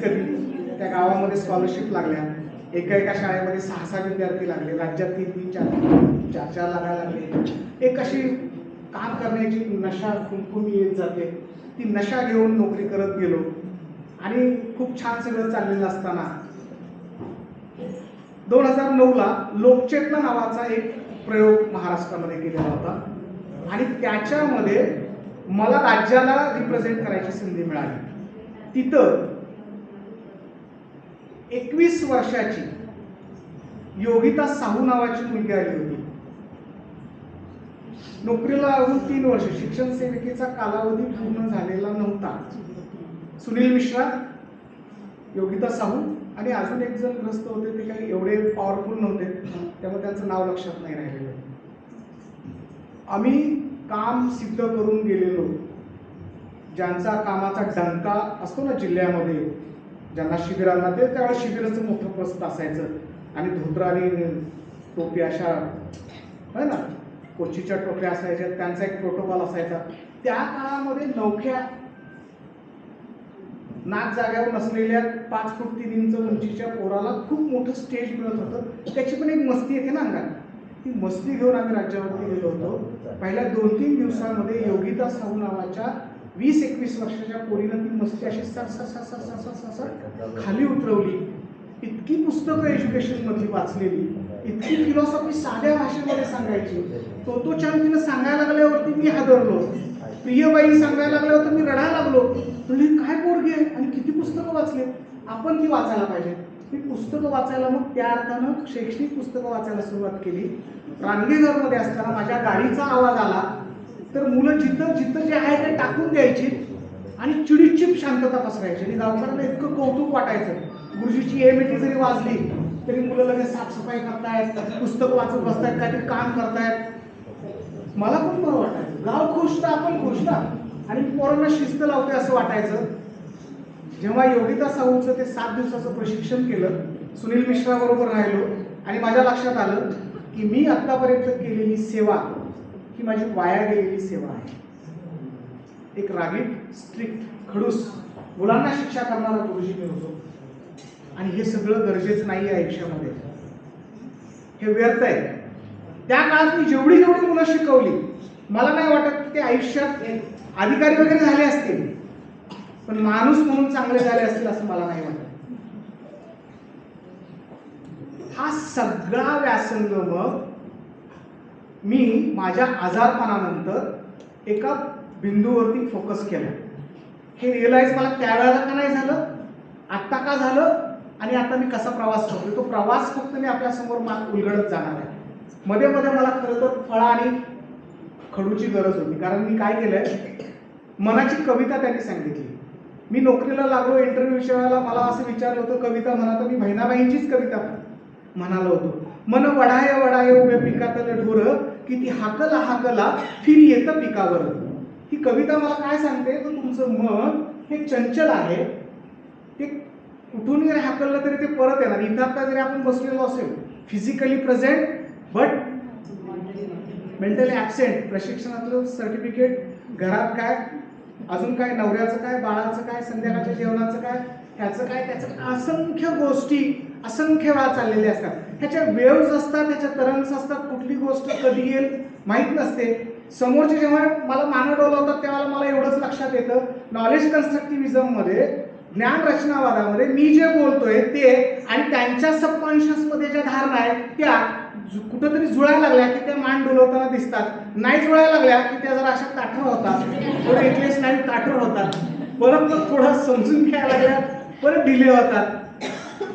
कधी त्या गावामध्ये स्कॉलरशिप लागल्या. एका एका शाळेमध्ये सहा सहा विद्यार्थी लागले. राज्यात तीन तीन चार चार चार लागायला लागले. एक अशी काम करण्याची नशा कुमकुमी येत जाते. ती नशा घेऊन नोकरी करत गेलो. आणि खूप छान सगळं चाललेलं असताना दोन हजार नऊला लोकचेतना नावाचा एक प्रयोग महाराष्ट्रामध्ये केलेला होता. आणि त्याच्यामध्ये मला राज्याला रिप्रेझेंट करायची संधी मिळाली. तिथं एकवीस वर्षाची योगिता साहू नावाची मुलगी आली होती. नोकरीला लागून तीन वर्ष शिक्षण सेविकेचा कालावधी पूर्ण झालेला नव्हता. सुनील मिश्रा योगिता साहू आणि अजून एक जण ग्रस्त होते ते काही एवढे पॉवरफुल नव्हते त्यामुळे त्यांचं नाव लक्षात नाही राहिलेलं. आम्ही काम सिद्ध करून गेलेलो. ज्यांचा कामाचा डंका असतो ना जिल्ह्यामध्ये ज्यांना शिबिरांना ते त्यावेळेस शिबिराचं मोठं प्रस्त असायचं. आणि धोत्र आणि टोपी अशा है ना कोचीच्या टोप्या असायच्या त्यांचा एक प्रोटोकॉल असायचा. त्या काळामध्ये नवख्या नाक जाग्यावर नसलेल्या पाच फूट तीन इंच उंचीच्या पोराला खूप मोठं स्टेज मिळत होतं. त्याची पण एक मस्ती येते ना अंगात. ती मस्ती घेऊन आम्ही राज्यावरती गेलो होतो. पहिल्या दोन तीन दिवसामध्ये योगिता साहू नावाच्या वीस एकवीस वर्षाच्या पोरीनं ती मस्ती अशी सर सर सर सर सर सर सर सर खाली उतरवली. इतकी पुस्तकं एज्युकेशन वाचलेली. इतकी फिलॉसॉफी साध्या भाषेमध्ये सांगायची. तो तो छान तिनं सांगायला लागल्यावरती मी हादरलो. प्रियबाई सांगायला लागल्यावर मी रडायला लागलो. म्हणजे काय पोरगी आहे? आणि किती पुस्तकं वाचले? आपण ती वाचायला पाहिजे. मी पुस्तकं वाचायला मग त्या अर्थानं शैक्षणिक पुस्तकं वाचायला सुरुवात केली. रांगेघरमध्ये असताना माझ्या गाडीचा आवाज आला. तर मुलं जिथं जिथं जे आहे ते टाकून द्यायची आणि चिडीचिप शांतता पसरायची. आणि गावकऱ्यांना इतकं कौतुक वाटायचं. गुरुजीची एमिटी जरी वाजली तरी मुलं लगेच साफसफाई करतायत पुस्तक वाचत बसतायत काहीतरी काम करतायत. मला पण बरं वाटायचं. गाव खुश तर आपण खुश ना. आणि पोरांना शिस्त लावते असं वाटायचं. जेव्हा योगिता साहूचं ते सात दिवसाचं प्रशिक्षण केलं सुनील मिश्राबरोबर राहिलो आणि माझ्या लक्षात आलं की मी आत्तापर्यंत केलेली सेवा ही माझी वाया गेलेली सेवा आहे. एक रागीट स्ट्रिक्ट खडूस मुलांना शिक्षा करणारा गुरुजी मी होतो. आणि हे सगळं गरजेचं नाही आहे आयुष्यामध्ये. हे व्यर्थ आहे. त्या काळात मी जेवढी जेवढी मुलं शिकवली मला नाही वाटत की ते आयुष्यात अधिकारी वगैरे झाले असतील. पण माणूस म्हणून चांगले झाले असतील असं मला नाही वाटत. हा सगळा व्यासंग मग मी माझ्या आजारपणानंतर एका बिंदूवरती फोकस केला. हे रिअलाइज मला त्यावेळेला का नाही झालं? आत्ता का झालं? आणि आता मी कसा प्रवास करतोय? तो प्रवास फक्त मी आपल्यासमोर माग उलगडत जाणार आहे. मध्ये मध्ये मला खरं तर फळा आणि खडूची गरज होती. कारण मी काय केलंय? मनाची कविता त्यांनी सांगितली. मी नोकरीला लागलो इंटरव्ह्यूच्या वेळेला मला असं विचारलं होतं कविता म्हणा तर मी बहिणाबाईंचीच कविता म्हणालो होतो. मन वडाय वडाय उभ्या पिकातलं ढोर किती हाकला हाकला फिर येतं पिकावर ही कविता मला काय सांगते? तर तुमचं मन हे चंचल आहे. ते कुठून जरी हाकललं तरी ते परत येणार. इथं आता जरी आपण बसलेलो असेल physically present but mentally absent प्रशिक्षणातलं certificate घरात काय अजून काय नवऱ्याचं काय बाळाचं काय संध्याकाळच्या जेवणाचं काय त्याचं काय त्याचं असंख्य गोष्टी असंख्य वेळा चाललेले असतात. ह्याच्या वेव्ज असतात त्याच्या तरंग्स असतात कुठली गोष्ट कधी येईल माहीत नसते. समोरचे जेव्हा मला मानं डोलावतात तेव्हा मला एवढंच लक्षात येतं. नॉलेज कन्स्ट्रक्टिव्हिजममध्ये ज्ञान रचनावादामध्ये मी जे बोलतोय ते आणि त्यांच्या सबकॉन्शियसमध्ये ज्या धारणा आहेत त्या जु- कुठंतरी जुळायला लागल्या की त्या मान डोलवताना दिसतात. नाही जुळायला लागल्या की त्या जरा अशा ताठर होतात. थोडे इथले नाही ताठर होतात. परत थोडं समजून घ्यायला लागल्या परत डिले होतात.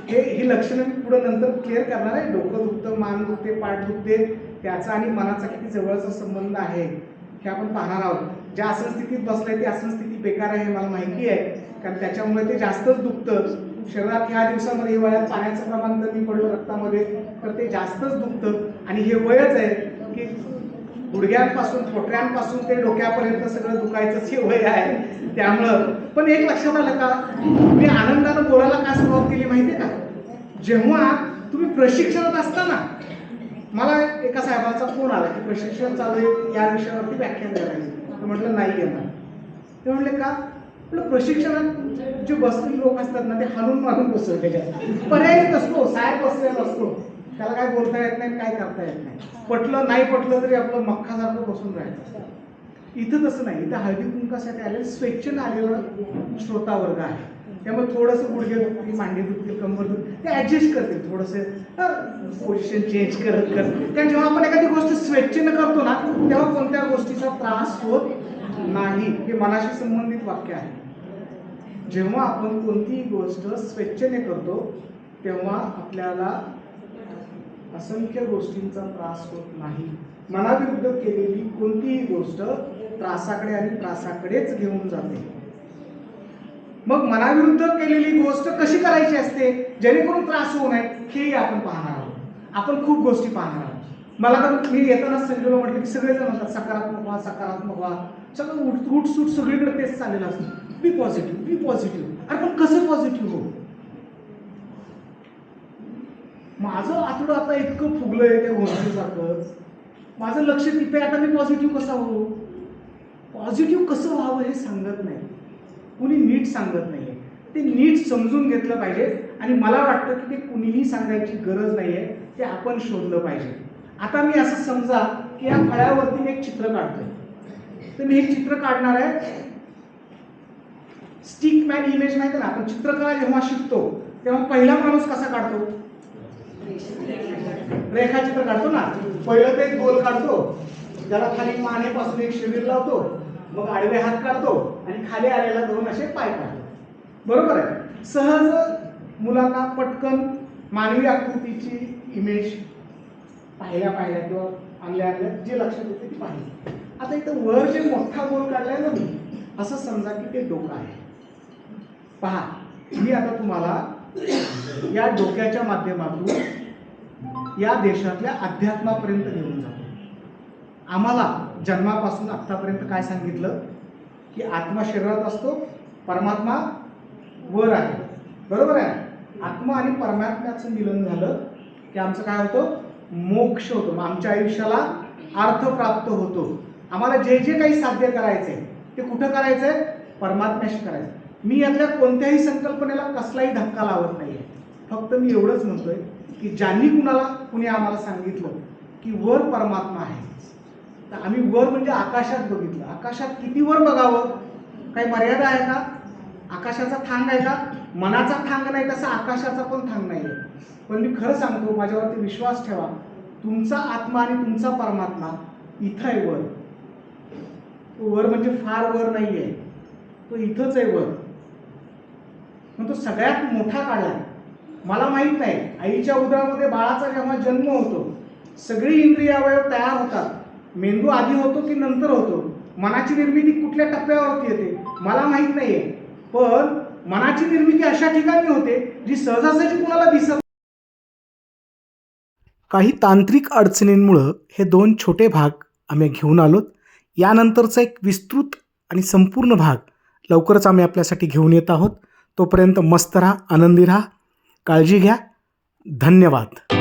हे ही लक्षणं मी पुढे नंतर क्लिअर करणार आहे. डोकं दुखतं मान दुखते पाठ दुखते त्याचा आणि मनाचा किती जवळचा संबंध आहे हे आपण पाहणार आहोत. ज्या आसन स्थितीत बसलंय ती आसन स्थिती बेकार आहे हे मला माहिती आहे. कारण त्याच्यामुळे ते जास्तच दुखतं. शरीरात ह्या दिवसामध्ये हिवाळ्यात पाण्याचं प्रमाण कमी पडलं रक्तामध्ये तर ते जास्तच दुखतं. आणि हे वयच आहे की गुडघ्यांपासून पोटऱ्यांपासून ते डोक्यापर्यंत सगळं दुखायचं हे वय आहे. त्यामुळं पण एक लक्षात आलं का? मी आनंदानं बोलायला का सुरुवात केली माहिती का? जेव्हा तुम्ही प्रशिक्षणात असताना मला एका साहेबांचा फोन आला की प्रशिक्षण चालू आहे या विषयावरती व्याख्यान द्यायला तर म्हटलं नाही येणार. ते म्हटले का? म्हटलं प्रशिक्षणात जे बसलेले लोक असतात ना ते हलून मारून बसवलेले असतात. पर्याय नसतो साहेब बसलेला असतो. त्याला काय बोलता येत नाही काय करता येत नाही. पटलं नाही पटलं तरी आपलं मख्खासारखं बसून राहायचं इथं तसं नाही. इथं हळदी कुंकासाठी आलेलं स्वेच्छेनं आलेलं श्रोता वर्ग आहे. त्यामुळे थोडंसं गुडघे दुखतील मांडी दुखतील कंबर दुखतील. ते ॲडजस्ट करतील थोडंसं. पोझिशन चेंज करत करत. कारण जेव्हा आपण एखादी गोष्ट स्वेच्छेनं करतो ना तेव्हा कोणत्या गोष्टीचा त्रास होत नाही हे मनाशी संबंधित वाक्य आहे. जेव्हा आपण कोणतीही गोष्ट स्वेच्छेने करतो तेव्हा आपल्याला असंख्य गोष्टींचा त्रास होत नाही. मनाविरुद्ध केलेली कोणतीही गोष्ट त्रासाकडे आणि त्रासाकडेच घेऊन जाते. मग मनाविरुद्ध केलेली गोष्ट कशी करायची असते? जेणेकरून त्रास होऊ नये हेही आपण पाहणार आहोत. आपण खूप गोष्टी पाहणार आहोत. मला तर मी येताना संजूला म्हटलं की सगळेजण म्हणतात सकारात्मक व्हा सकारात्मक व्हा. सगळं उठ उठ सूट सगळीकडे तेच चाललेलं असतं. बी पॉझिटिव्ह बी पॉझिटिव्ह अरे पण कसं पॉझिटिव्ह हो? माझं आतडं आता इतकं फुगलंय त्या गोष्टीसारखं माझं लक्ष तिथे आता मी पॉझिटिव्ह कसा होऊ? पॉझिटिव्ह कसं व्हावं हे सांगत नाही. कुणी नीट सांगत नाही ते नीट समजून घेतलं पाहिजे आणि मला वाटतं की ते कुणीही सांगायची गरज नाही आहे ते आपण शोधलं पाहिजे. आता मी असं समजा की या फळ्यावरती मी एक चित्र काढतोय. तर मी हे चित्र काढणार आहे. स्टिक मॅन इमेज माहिती ना आपण चित्रकला जेव्हा शिकतो तेव्हा पहिला माणूस कसा काढतो? रेखाचित्र काढतो ना? पहिलं ते गोल काढतो. त्याला खाली मानेपासून एक शिबीर लावतो. मग आडवे हात काढतो आणि खाली आलेला दोन असे पाय काढतो. बरोबर आहे? सहज मुलांना पटकन मानवी आकृतीची इमेज पाहिल्या पाहिल्या किंवा आणल्या आणल्या जे लक्षात येते ती पाहिली. आता इथं वर जे मोठा गोल काढलाय ना मी असं समजा की ते डोकं आहे. पहा मी आता तुम्हाला या डोक्याच्या माध्यमातून या देशातल्या अध्यात्मापर्यंत घेऊन जातो. आम्हाला जन्मापासून आत्तापर्यंत काय सांगितलं? की आत्मा शरीरात असतो परमात्मा वर आहे. बरोबर आहे? आत्मा आणि परमात्म्याचं मिलन झालं की आमचं काय होतं? मोक्ष होतो. मग आमच्या आयुष्याला अर्थ प्राप्त होतो. आम्हाला जे जे काही साध्य करायचंय ते कुठं करायचंय? परमात्म्याशी करायचं मी यातल्या कोणत्याही संकल्पनेला कसलाही धक्का लावत नाहीये. फक्त मी एवढंच म्हणतोय की ज्यांनी कुणाला कुणी आम्हाला सांगितलं की वर परमात्मा आहे. तर आम्ही वर म्हणजे आकाशात बघितलं. आकाशात किती वर बघावं? काही मर्यादा आहे का? आकाशाचा थांग आहे का? मनाचा थांग नाही तसा आकाशाचा पण थांग नाही आहे पण मी खरं सांगतो माझ्यावरती विश्वास ठेवा. तुमचा आत्मा आणि तुमचा परमात्मा इथं आहे वर. तो वर म्हणजे फार वर नाही आहे तो इथंच आहे वर. मग तो सगळ्यात मोठा काढलाय मला माहीत नाही. आईच्या उदरामध्ये बाळाचा जेव्हा जन्म होतो सगळी इंद्रिय अवयव तयार होतात. मेंदू आधी होतो की नंतर होतो? मनाची निर्मिती कुठल्या टप्प्यावरती येते? मला माहीत नाहीये. पण मनाची निर्मिती अशा ठिकाणी होते जी सहजासहजी कुणाला दिसत काही तांत्रिक अडचणींमुळं हे दोन छोटे भाग आम्ही घेऊन आलोत. यानंतरचा एक विस्तृत आणि संपूर्ण भाग लवकरच आम्ही आपल्यासाठी घेऊन येत आहोत. तोपर्यंत मस्त राहा आनंदी राहा. काळजी घ्या. धन्यवाद.